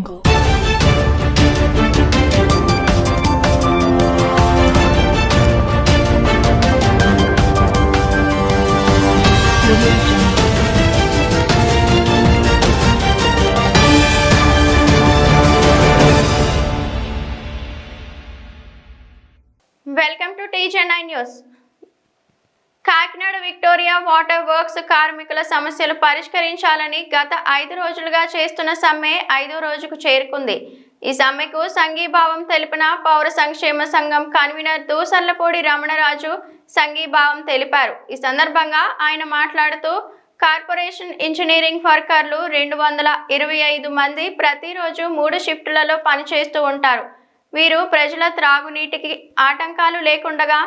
Jungle. Welcome to TJ9 News. Kakinada Victoria water works కార్మికుల సమస్యలు పరిష్కరించాలని గత ఐదు రోజులుగా చేస్తున్న సమ్మె ఐదో రోజుకు చేరుకుంది. ఈ సమ్మెకు సంఘీభావం తెలిపిన పౌర సంక్షేమ సంఘం కన్వీనర్ దూసర్లపూడి రమణరాజు సంఘీభావం తెలిపారు. ఈ సందర్భంగా ఆయన మాట్లాడుతూ కార్పొరేషన్ ఇంజనీరింగ్ వర్కర్లు రెండు వందల ఇరవై ఐదు మంది ప్రతిరోజు మూడు షిఫ్టులలో పనిచేస్తూ ఉంటారు. వీరు ప్రజల త్రాగునీటికి ఆటంకాలు లేకుండగా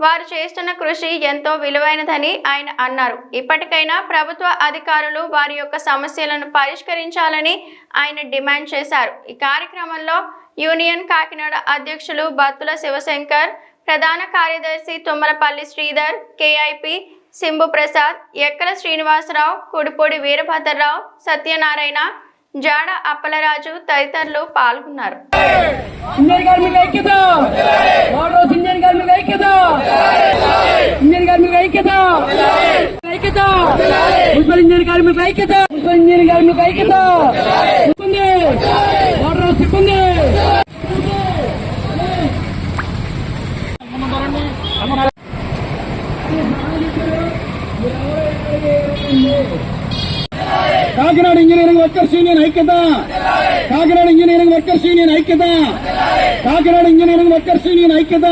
వారు చేస్తున్న కృషి ఎంతో విలువైనదని ఆయన అన్నారు. ఇప్పటికైనా ప్రభుత్వ అధికారులు వారి యొక్క సమస్యలను పరిష్కరించాలని ఆయన డిమాండ్ చేశారు. ఈ కార్యక్రమంలో యూనియన్ కాకినాడ అధ్యక్షులు బత్తుల శివశంకర్ ప్రధాన కార్యదర్శి తుమ్మలపల్లి శ్రీధర్ కేఐపి సింబు ప్రసాద్ ఎక్కల శ్రీనివాసరావు కుడిపూడి వీరభద్రరావు సత్యనారాయణ జాడ అప్పలరాజు తదితరులు పాల్గొన్నారు ఇండియన్ కార్మిక ఐక్యత వాటర్ ఇండియన్ కార్మిక ఐక్యత ఇండియన్ కార్మిక ఐక్యత ఐక్యత మున్సిపల్ ఇంజనీర్ కార్మిక ఐక్యత! మున్సిపల్ ఇంజనీర్ కార్మిక ఐక్యత! సిబ్బంది! వాటర్ సిబ్బంది! కాకినాడ ఇంజనీరింగ్ వర్కర్స్ యూనియన్ ఐక్యత! కాకినాడ ఇంజనీరింగ్ వర్కర్స్ యూనియన్ ఐక్యత! కాకినాడ ఇంజనీరింగ్ వర్కర్స్ యూనియన్ ఐక్యత!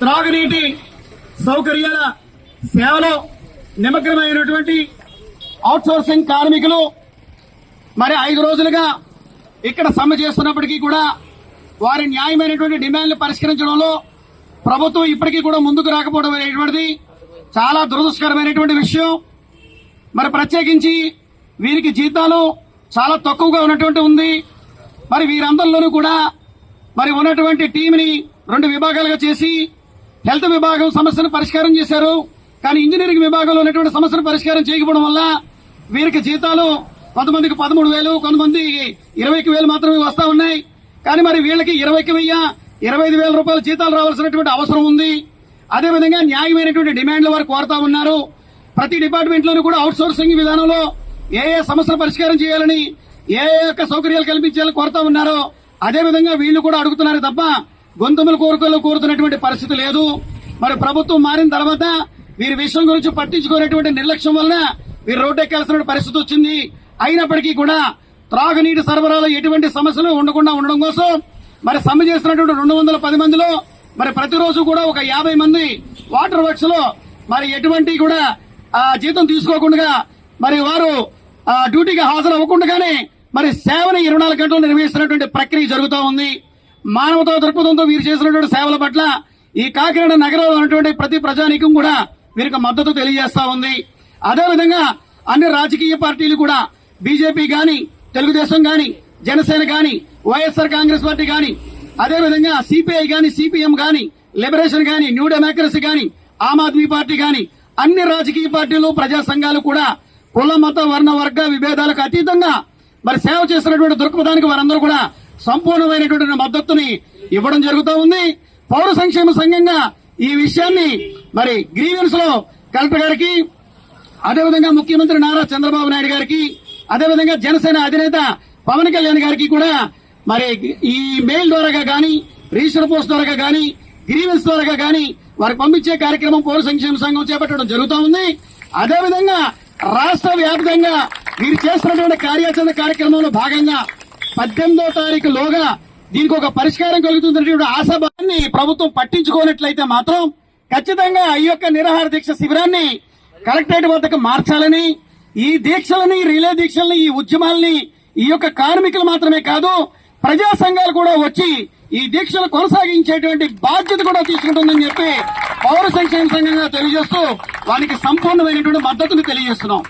త్రాగునీటి సౌకర్యాల సేవలో నిమగ్నమైనటువంటి అవుట్సోర్సింగ్ కార్మికులు మరి ఐదు రోజులుగా ఇక్కడ సమ్మె చేస్తున్నప్పటికీ కూడా వారి న్యాయమైనటువంటి డిమాండ్లు పరిష్కరించడంలో ప్రభుత్వం ఇప్పటికీ కూడా ముందుకు రాకపోవడం అనేటువంటిది చాలా దురదృష్టకరమైనటువంటి విషయం. మరి ప్రత్యేకించి వీరికి జీతాలు చాలా తక్కువగా ఉన్నటువంటి ఉంది. మరి వీరందరిలోనూ కూడా మరి ఉన్నటువంటి టీంని రెండు విభాగాలుగా చేసి హెల్త్ విభాగం సమస్యను పరిష్కారం చేశారు. కానీ ఇంజనీరింగ్ విభాగంలో ఉన్నటువంటి సమస్యను పరిష్కారం చేయకపోవడం వల్ల వీరికి జీతాలు కొంతమందికి పదమూడు వేలు కొంతమంది ఇరవైకి వేలు మాత్రమే వస్తా ఉన్నాయి. కానీ మరి వీళ్ళకి ఇరవైకి వెయ్యి ఇరవై ఐదు వేల రూపాయల జీతాలు రావాల్సినటువంటి అవసరం ఉంది. అదేవిధంగా న్యాయమైనటువంటి డిమాండ్లు వారు కోరుతా ఉన్నారు. ప్రతి డిపార్ట్మెంట్ లోనూ కూడా అవుట్ సోర్సింగ్ విధానంలో ఏ ఏ సమస్యలు పరిష్కారం చేయాలని ఏ యొక్క సౌకర్యాలు కల్పించాలని కోరుతా ఉన్నారో అదేవిధంగా వీళ్ళు కూడా అడుగుతున్నారు తప్ప గొంతుములు కోరికలు కోరుతున్నటువంటి పరిస్థితి లేదు. మరి ప్రభుత్వం మారిన తర్వాత వీరి విషయం గురించి పట్టించుకునేటువంటి నిర్లక్ష్యం వలన వీరు రోడ్డెక్కాల్సిన పరిస్థితి వచ్చింది. అయినప్పటికీ కూడా త్రాగునీటి సరఫరాలో ఎటువంటి సమస్యలు ఉండకుండా ఉండడం కోసం మరి సమ్మె చేస్తున్నటువంటి రెండు వందల పది మందిలో మరి ప్రతిరోజు కూడా ఒక యాభై మంది వాటర్ వర్క్స్లో మరి ఎటువంటి కూడా ఆ, జీతం తీసుకోకుండా మరి వారు ఆ, డ్యూటీకి హాజరు అవ్వకుండానే మరి సేవని ఇరవై నాలుగు గంటలు నిర్వహిస్తున్నటువంటి ప్రక్రియ జరుగుతూ ఉంది. మానవతా దృక్పథంతో వీరు చేసినటువంటి సేవల పట్ల ఈ కాకినాడ నగరంలో ఉన్నటువంటి ప్రతి ప్రజానీకం కూడా వీరికి మద్దతు తెలియజేస్తా ఉంది. అదేవిధంగా అన్ని రాజకీయ పార్టీలు కూడా బీజేపీ గాని తెలుగుదేశం గాని జనసేన గాని వైఎస్ఆర్ కాంగ్రెస్ పార్టీ గాని అదేవిధంగా సిపిఐ గాని సిపిఎం గాని లిబరేషన్ గాని న్యూ డెమోక్రసీ గాని ఆమ్ ఆద్మీ పార్టీ గాని అన్ని రాజకీయ పార్టీలు ప్రజా సంఘాలు కూడా కుల మత వర్ణ వర్గ విభేదాలకు అతీతంగా మరి సేవ చేసినటువంటి దృక్పథానికి వారందరూ కూడా సంపూర్ణమైనటువంటి మద్దతుని ఇవ్వడం జరుగుతూ ఉంది. పౌర సంక్షేమ సంఘంగా ఈ విషయాన్ని మరి గ్రీవెన్స్లో కలెక్టర్ గారికి అదేవిధంగా ముఖ్యమంత్రి నారా చంద్రబాబు నాయుడు గారికి అదేవిధంగా జనసేన అధినేత పవన్ కళ్యాణ్ గారికి కూడా మరి ఈ మెయిల్ ద్వారాగా గాని రిజిస్టర్ పోస్ట్ ద్వారాగా గాని గ్రీవెన్స్ ద్వారాగా గాని వారికి పంపించే కార్యక్రమం పౌర సంక్షేమ సంఘం చేపట్టడం జరుగుతూ ఉంది. అదేవిధంగా రాష్ట్ర వ్యాప్తంగా మీరు చేస్తున్నటువంటి కార్యాచరణ కార్యక్రమంలో భాగంగా పద్దెనిమిదో తారీఖు లోగా దీనికి ఒక పరిష్కారం కలుగుతున్నటువంటి ఆశాభావాన్ని ప్రభుత్వం పట్టించుకోనట్లయితే మాత్రం ఖచ్చితంగా ఈ యొక్క నిరాహార దీక్ష శిబిరాన్ని కలెక్టరేట్ వద్దకు మార్చాలని ఈ దీక్షలని రిలే దీక్షల్ని ఈ ఉద్యమాల్ని ఈ యొక్క కార్మికులు మాత్రమే కాదు ప్రజా సంఘాలు కూడా వచ్చి ఈ దీక్షలు కొనసాగించేటువంటి బాధ్యత కూడా తీసుకుంటుందని చెప్పి పౌర సంక్షేమ సంఘంగా తెలియజేస్తూ వారికి సంపూర్ణమైనటువంటి మద్దతును తెలియజేస్తున్నాం.